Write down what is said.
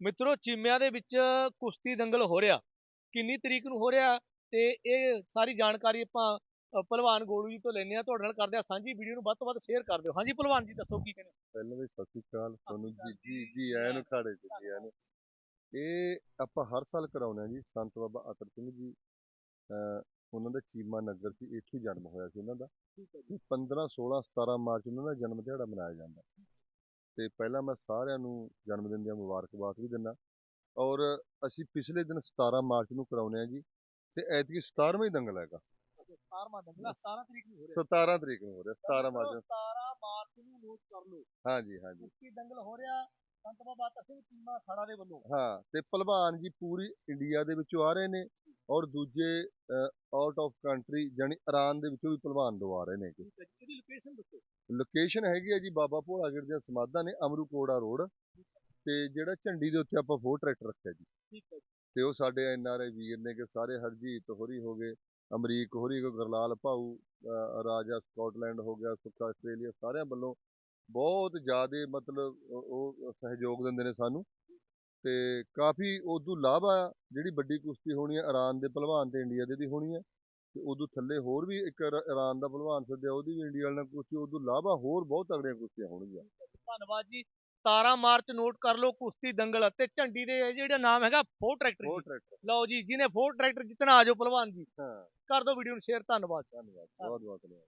ਮਿੱਤਰੋ ਚੀਮਿਆਂ ਦੇ ਵਿੱਚ ਕੁਸ਼ਤੀ ਦੰਗਲ ਹੋ ਰਿਹਾ। ਕਿੰਨੀ ਤਰੀਕ ਨੂੰ ਹੋ ਰਿਹਾ ਤੇ ਇਹ ਸਾਰੀ ਜਾਣਕਾਰੀ ਆਪਾਂ ਅ, ਭਲਵਾਨ ਗੋਲੂ ਜੀ ਤੋਂ ਲੈਣੇ ਆ ਤੁਹਾਡੇ ਨਾਲ ਕਰਦੇ ਆ ਸਾਂਝੀ ਵੀਡੀਓ ਨੂੰ ਵੱਧ ਤੋਂ ਵੱਧ ਸ਼ੇਅਰ ਕਰ ਦਿਓ। ਹਾਂਜੀ ਭਲਵਾਨ ਜੀ ਦੱਸੋ ਕੀ ਕਹਿੰਦੇ ਪਹਿਲਾਂ ਵੀ ਸਤਿ ਸ਼੍ਰੀ ਅਕਾਲ। ਤੁਹਾਨੂੰ ਜੀ ਜੀ, ਆਇਆਂ ਨੂੰ ਖਾੜੇ ਚ ਜੀ ਆਇਆਂ ਨੂੰ ਇਹ ਆਪਾਂ ਹਰ ਸਾਲ ਕਰਾਉਂਦੇ ਆ ਜੀ। ਸੰਤ ਬਾਬਾ ਅਤਰ ਸਿੰਘ ਜੀ ਉਹਨਾਂ ਦਾ ਚੀਮਾ ਨਗਰ ਸੀ। ਇੱਥੇ ਜਨਮ ਹੋਇਆ ਸੀ ਉਹਨਾਂ ਦਾ। ਤੇ 15 16 17 ਮਾਰਚ ਨੂੰ ਉਹਨਾਂ ਦਾ ਜਨਮ ਦਿਹਾੜਾ ਮਨਾਇਆ ਜਾਂਦਾ। ਤੇ ਪਹਿਲਾਂ ਮੈਂ ਸਾਰਿਆਂ ਨੂੰ ਜਨਮ ਦਿਨ ਦੀਆਂ ਮੁਬਾਰਕਬਾਦ ਵੀ ਦਿੰਦਾ। ਔਰ ਅਸੀਂ ਪਿਛਲੇ ਦਿਨ 17 ਮਾਰਚ ਨੂੰ ਕਰਾਉਂਦੇ ਆ ਜੀ ਤੇ ਐਤਕੀ 17ਵਾਂ ਹੀ ਦੰਗਲ ਹੈਗਾ। 17ਵਾਂ ਦੰਗਲ 17 ਤਰੀਕ ਨੂੰ ਹੋ ਰਿਹਾ। 17 ਤਰੀਕ ਨੂੰ ਹੋ ਰਿਹਾ 17 ਮਾਰਚ ਨੂੰ। 17 ਮਾਰਚ ਨੂੰ ਨੋਟ ਕਰ ਲਓ। ਹਾਂਜੀ ਹਾਂਜੀ। ਕੁਸ਼ਤੀ ਦੰਗਲ ਹੋ ਰਿਹਾ ਸੰਤ ਬਾਬਾ ਅਤਰ ਸਿੰਘ ਚੀਮਾ ਅਖਾੜਾ ਦੇ ਵੱਲੋਂ। ਹਾਂ ਤੇ ਭਲਵਾਨ ਜੀ ਪੂਰੀ ਇੰਡੀਆ ਦੇ ਵਿੱਚੋਂ ਆ ਰਹੇ ਨੇ ਔਰ ਦੂਜੇ ਆਊਟ ਆਫ ਕੰਟਰੀ ਜਾਨੀ ਇਰਾਨ ਦੇ ਵਿੱਚੋਂ ਵੀ ਭਲਵਾਨ ਦੋ ਆ ਰਹੇ ਨੇ। ਜੀ ਇਹਦੀ ਲੋਕੇਸ਼ਨ ਦੱਸੋ। ਲੋਕੇਸ਼ਨ ਹੈਗੀ ਹੈ ਜੀ ਬਾਬਾ ਭੋਲਾਗੜ ਦੀਆਂ ਸਮਾਧਾਂ ਨੇ ਅਮਰੂਕੋੜਾ ਰੋਡ ਤੇ ਜਿਹੜਾ ਝੰਡੀ ਦੇ ਉੱਤੇ ਆਪਾਂ ਫੋਰ ਟਰੈਕਟਰ ਰੱਖਿਆ ਜੀ। ਠੀਕ ਹੈ ਤੇ ਉਹ ਸਾਡੇ ਐਨ ਆਰ ਆਈ ਵੀਰ ਨੇ ਕਿ ਸਾਰੇ ਹਰਜੀਤ ਹੋਰੀ ਹੋ ਗਏ ਅਮਰੀਕ ਹੋਰੀ ਗਏ, ਗੁਰਲਾਲ ਭਾਊ ਰਾਜਾ ਸਕਾਟਲੈਂਡ ਹੋ ਗਿਆ ਸੁੱਕਾ ਆਸਟ੍ਰੇਲੀਆ ਸਾਰਿਆਂ ਵੱਲੋਂ ਬਹੁਤ ਜ਼ਿਆਦੇ ਮਤਲਬ ਉਹ ਉਹ ਸਹਿਯੋਗ ਦਿੰਦੇ ਨੇ ਸਾਨੂੰ। ਤੇ ਕਾਫੀ ਉਦੋਂ ਲਾਭ ਆ ਜਿਹੜੀ ਵੱਡੀ ਕੁਸ਼ਤੀ ਹੋਣੀ ਹੈ ਇਰਾਨ ਦੇ ਪਹਿਲਵਾਨ ਤੇ ਇੰਡੀਆ ਦੇ ਦੀ ਹੋਣੀ ਹੈ ਤੇ ਉਦੋਂ ਥੱਲੇ ਹੋਰ ਵੀ ਇੱਕ ਇਰਾ- ਇਰਾਨ ਦਾ ਪਹਿਲਵਾਨ ਸੱਦਿਆ ਉਹਦੀ ਵੀ ਇੰਡੀਆ ਨਾਲ ਕੁਸ਼ਤੀ ਉਦੋਂ ਲਾਭਾ ਹੋਰ ਬਹੁਤ ਤਗੜੀਆਂ ਕੁਸ਼ਤੀਆਂ ਹੋਣਗੀਆਂ। ਧੰਨਵਾਦ ਜੀ। 17 ਮਾਰਚ ਨੋਟ ਕਰ ਲਓ ਕੁਸ਼ਤੀ ਦੰਗਲ ਅਤੇ ਝੰਡੀ ਦੇ ਜਿਹੜਾ ਨਾਮ ਹੈਗਾ ਫੋਰ ਟਰੈਕਟਰ ਹੋਰ ਜੀ। ਟਰੈਕਟਰ। ਲਓ ਜੀ ਜਿਹਨੇ ਫੋਰ ਟਰੈਕਟਰ ਜਿੱਤਣਾ ਆਜੋ ਪਹਿਲਵਾਨ ਜੀ। ਹਾਂ। ਕਰ ਦਿਓ ਵੀਡੀਓ ਨੂੰ ਸ਼ੇਅਰ ਧੰਨਵਾਦ। ਧੰਨਵਾਦ ਬਹੁਤ ਬਹੁਤ ਧੰਨਵਾਦ।